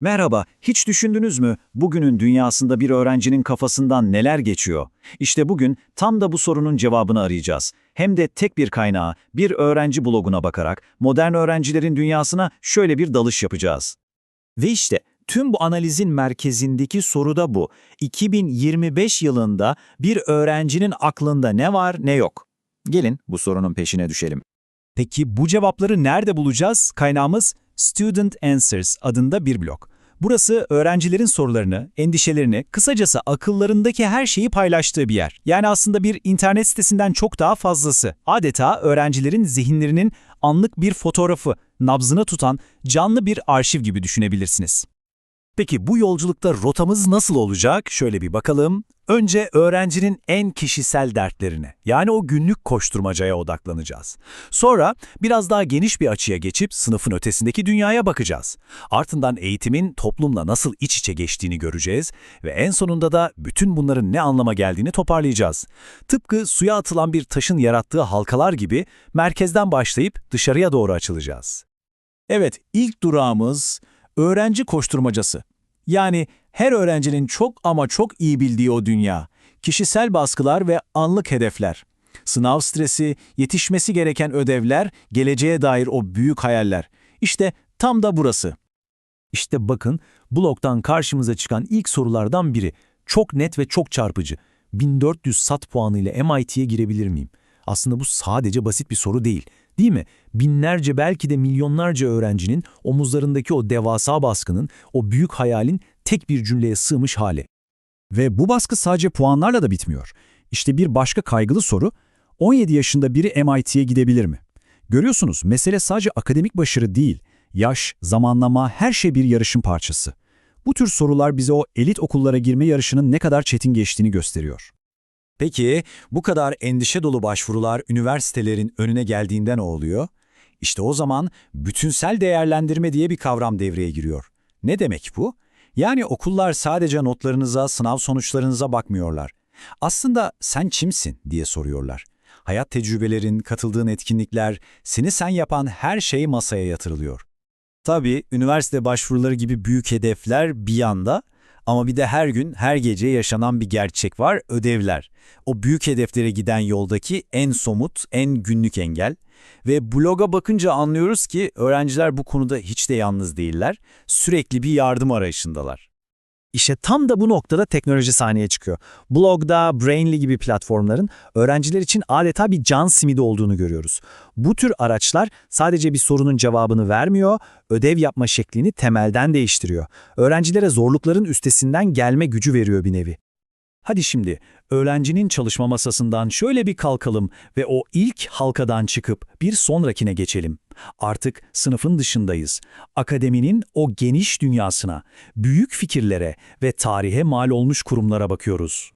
Merhaba, hiç düşündünüz mü bugünün dünyasında bir öğrencinin kafasından neler geçiyor? İşte bugün tam da bu sorunun cevabını arayacağız. Hem de tek bir kaynağa, bir öğrenci bloguna bakarak modern öğrencilerin dünyasına şöyle bir dalış yapacağız. Ve işte tüm bu analizin merkezindeki soru da bu. 2025 yılında bir öğrencinin aklında ne var ne yok? Gelin bu sorunun peşine düşelim. Peki bu cevapları nerede bulacağız? Kaynağımız Student Answers adında bir blog. Burası öğrencilerin sorularını, endişelerini, kısacası akıllarındaki her şeyi paylaştığı bir yer. Yani aslında bir internet sitesinden çok daha fazlası. Adeta öğrencilerin zihinlerinin anlık bir fotoğrafı, nabzını tutan canlı bir arşiv gibi düşünebilirsiniz. Peki bu yolculukta rotamız nasıl olacak? Şöyle bir bakalım. Önce öğrencinin en kişisel dertlerine, yani o günlük koşturmacaya odaklanacağız. Sonra biraz daha geniş bir açıya geçip sınıfın ötesindeki dünyaya bakacağız. Ardından eğitimin toplumla nasıl iç içe geçtiğini göreceğiz ve en sonunda da bütün bunların ne anlama geldiğini toparlayacağız. Tıpkı suya atılan bir taşın yarattığı halkalar gibi merkezden başlayıp dışarıya doğru açılacağız. Evet, ilk durağımız öğrenci koşturmacası. Yani her öğrencinin çok ama çok iyi bildiği o dünya. Kişisel baskılar ve anlık hedefler. Sınav stresi, yetişmesi gereken ödevler, geleceğe dair o büyük hayaller. İşte tam da burası. İşte bakın, blogdan karşımıza çıkan ilk sorulardan biri. Çok net ve çok çarpıcı. 1400 sat puanı ile MIT'ye girebilir miyim? Aslında bu sadece basit bir soru değil. Değil mi? Binlerce belki de milyonlarca öğrencinin omuzlarındaki o devasa baskının, o büyük hayalin tek bir cümleye sığmış hali. Ve bu baskı sadece puanlarla da bitmiyor. İşte bir başka kaygılı soru, 17 yaşında biri MIT'ye gidebilir mi? Görüyorsunuz, mesele sadece akademik başarı değil, yaş, zamanlama, her şey bir yarışın parçası. Bu tür sorular bize o elit okullara girme yarışının ne kadar çetin geçtiğini gösteriyor. Peki bu kadar endişe dolu başvurular üniversitelerin önüne geldiğinde ne oluyor? İşte o zaman bütünsel değerlendirme diye bir kavram devreye giriyor. Ne demek bu? Yani okullar sadece notlarınıza, sınav sonuçlarınıza bakmıyorlar. Aslında sen kimsin diye soruyorlar. Hayat tecrübelerin, katıldığın etkinlikler, seni sen yapan her şey masaya yatırılıyor. Tabii üniversite başvuruları gibi büyük hedefler bir yanda ama bir de her gün, her gece yaşanan bir gerçek var, ödevler. O büyük hedeflere giden yoldaki en somut, en günlük engel. Ve bloga bakınca anlıyoruz ki öğrenciler bu konuda hiç de yalnız değiller. Sürekli bir yardım arayışındalar. İşte tam da bu noktada teknoloji sahneye çıkıyor. Blogda, Brainly gibi platformların öğrenciler için adeta bir can simidi olduğunu görüyoruz. Bu tür araçlar sadece bir sorunun cevabını vermiyor, ödev yapma şeklini temelden değiştiriyor. Öğrencilere zorlukların üstesinden gelme gücü veriyor bir nevi. Hadi şimdi öğrencinin çalışma masasından şöyle bir kalkalım ve o ilk halkadan çıkıp bir sonrakine geçelim. Artık sınıfın dışındayız. Akademinin o geniş dünyasına, büyük fikirlere ve tarihe mal olmuş kurumlara bakıyoruz.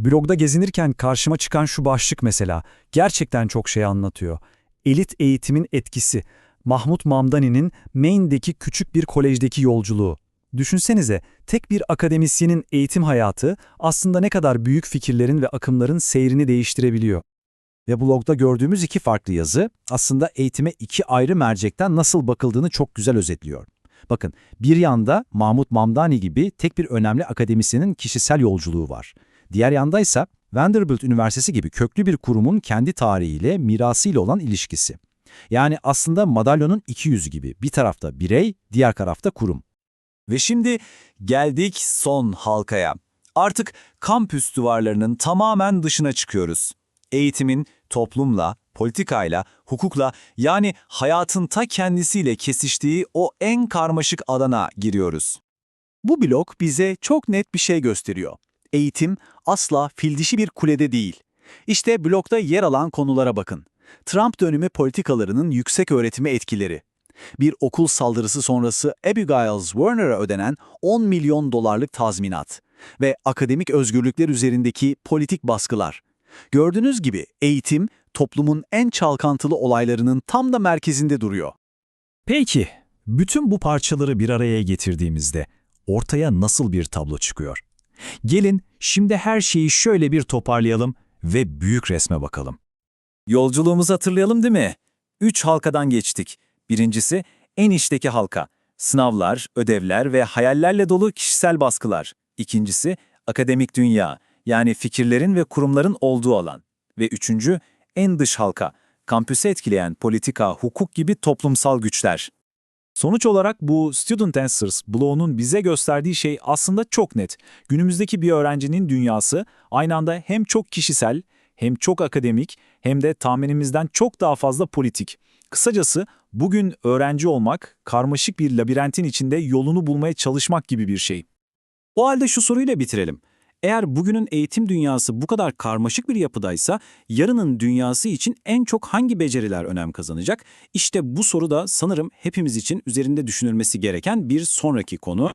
Blogda gezinirken karşıma çıkan şu başlık mesela gerçekten çok şey anlatıyor. Elit eğitimin etkisi. Mahmut Mamdani'nin Maine'deki küçük bir kolejdeki yolculuğu. Düşünsenize, tek bir akademisyenin eğitim hayatı aslında ne kadar büyük fikirlerin ve akımların seyrini değiştirebiliyor. Ve blogda gördüğümüz iki farklı yazı aslında eğitime iki ayrı mercekten nasıl bakıldığını çok güzel özetliyor. Bakın, bir yanda Mahmut Mamdani gibi tek bir önemli akademisyenin kişisel yolculuğu var. Diğer yandaysa Vanderbilt Üniversitesi gibi köklü bir kurumun kendi tarihiyle, mirasıyla olan ilişkisi. Yani aslında madalyonun iki yüzü gibi. Bir tarafta birey, diğer tarafta kurum. Ve şimdi geldik son halkaya. Artık kampüs duvarlarının tamamen dışına çıkıyoruz. Eğitimin toplumla, politikayla, hukukla yani hayatın ta kendisiyle kesiştiği o en karmaşık alana giriyoruz. Bu blok bize çok net bir şey gösteriyor. Eğitim asla fildişi bir kulede değil. İşte blokta yer alan konulara bakın. Trump dönemi politikalarının yüksek öğretime etkileri, bir okul saldırısı sonrası Abigail Werner'a ödenen 10 milyon dolarlık tazminat ve akademik özgürlükler üzerindeki politik baskılar. Gördüğünüz gibi eğitim toplumun en çalkantılı olaylarının tam da merkezinde duruyor. Peki, bütün bu parçaları bir araya getirdiğimizde ortaya nasıl bir tablo çıkıyor? Gelin şimdi her şeyi şöyle bir toparlayalım ve büyük resme bakalım. Yolculuğumuzu hatırlayalım değil mi? Üç halkadan geçtik. Birincisi en içteki halka. Sınavlar, ödevler ve hayallerle dolu kişisel baskılar. İkincisi, akademik dünya, yani fikirlerin ve kurumların olduğu alan. Ve üçüncü, en dış halka, kampüsü etkileyen politika, hukuk gibi toplumsal güçler. Sonuç olarak bu Student Answers bloğunun bize gösterdiği şey aslında çok net. Günümüzdeki bir öğrencinin dünyası aynı anda hem çok kişisel, hem çok akademik, hem de tahminimizden çok daha fazla politik. Kısacası bugün öğrenci olmak, karmaşık bir labirentin içinde yolunu bulmaya çalışmak gibi bir şey. O halde şu soruyla bitirelim. Eğer bugünün eğitim dünyası bu kadar karmaşık bir yapıdaysa, yarının dünyası için en çok hangi beceriler önem kazanacak? İşte bu soru da sanırım hepimiz için üzerinde düşünülmesi gereken bir sonraki konu.